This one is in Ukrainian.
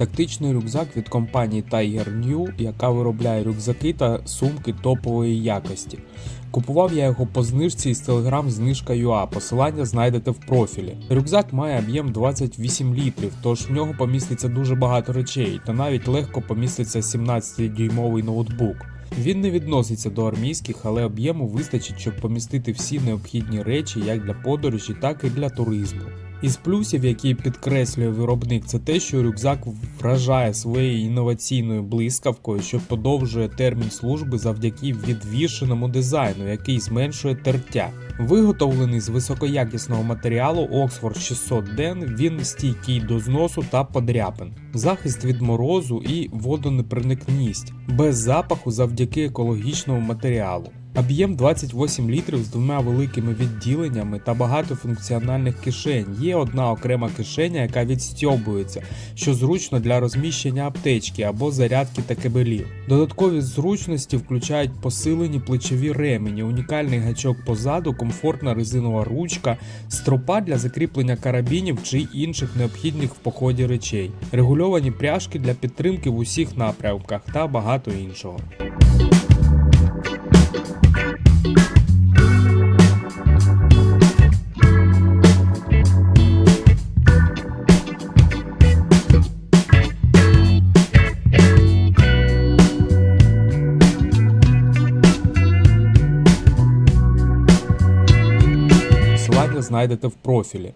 Тактичний рюкзак від компанії Tiger New, яка виробляє рюкзаки та сумки топової якості. Купував я його по знижці із Telegram знижка UA, посилання знайдете в профілі. Рюкзак має об'єм 28 літрів, тож в нього поміститься дуже багато речей, та навіть легко поміститься 17-дюймовий ноутбук. Він не відноситься до армійських, але об'єму вистачить, щоб помістити всі необхідні речі як для подорожі, так і для туризму. Із плюсів, які підкреслює виробник, це те, що рюкзак вражає своєю інноваційною блискавкою, що подовжує термін служби завдяки відвішеному дизайну, який зменшує тертя. Виготовлений з високоякісного матеріалу Oxford 600 Den, він стійкий до зносу та подряпин. Захист від морозу і водонепроникність, без запаху завдяки екологічному матеріалу. Об'єм 28 літрів з двома великими відділеннями та багато функціональних кишень. Є одна окрема кишеня, яка відстьобується, що зручно для розміщення аптечки або зарядки та кабелів. Додаткові зручності включають посилені плечові ремені, унікальний гачок позаду, комфортна резинова ручка, стропа для закріплення карабінів чи інших необхідних в поході речей, регульовані пряжки для підтримки в усіх напрямках та багато іншого. Посилання знайдете в профілі.